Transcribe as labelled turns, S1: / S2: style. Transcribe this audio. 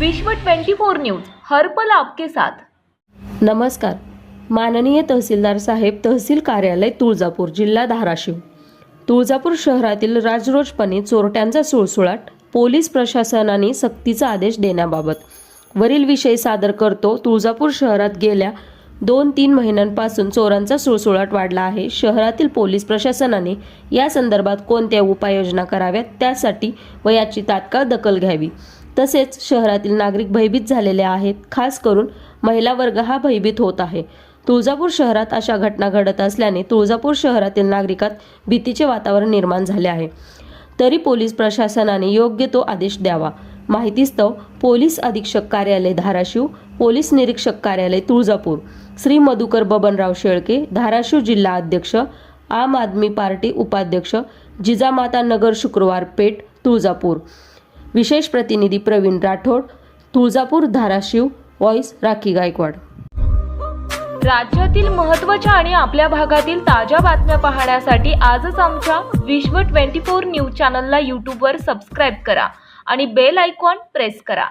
S1: विश्व 24 न्यूज हर्पल आपके साथ.
S2: नमस्कार. माननीय तहसीलदार साहेब तहसील कार्यालय तुळजापूर जिल्हा धाराशिव. तुळजापूर शहरातील राजरोजपणे चोरट्यांचा सुळसुळाट पोलीस प्रशासनाने सक्तीचा आदेश देण्याबाबत. वरील विषय सादर करतो तुळजापूर शहरात गेल्या दोन तीन महिन्यांपासून चोरांचा सुळसुळाट वाढला आहे. शहरातील पोलीस प्रशासनाने या संदर्भात कोणत्या उपाययोजना कराव्यात त्यासाठी व याची तात्काळ दखल घ्यावी. तसेच शहरातील नागरिक भयभीत झालेले आहेत. खास करून महिला वर्ग हा भयभीत होत आहे. तुळजापूर शहरात अशा घटना घडत असल्याने तुळजापूर शहरातील नागरिकात भीतीचे वातावरण निर्माण झाले आहे. तरी पोलीस प्रशासनाने योग्य तो आदेश द्यावा. माहितीस्तव पोलीस अधीक्षक कार्यालय धाराशिव पोलीस निरीक्षक कार्यालय तुळजापूर श्री मधुकर बबनराव शेळके धाराशिव जिल्हा अध्यक्ष आम आदमी पार्टी उपाध्यक्ष जिजामाता नगर शुक्रवार पेठ तुळजापूर. विशेष प्रतिनिधी प्रवीण राठोड तुळजापूर धाराशिव व्हॉइस राखी गायकवाड.
S1: राज्यातील महत्त्वाच्या आणि आपल्या भागातील ताज्या बातम्या पाहण्यासाठी आजच आमच्या विश्व 24 न्यूज चॅनलला यूट्यूबवर सबस्क्राईब करा आणि बेल आयकॉन प्रेस करा.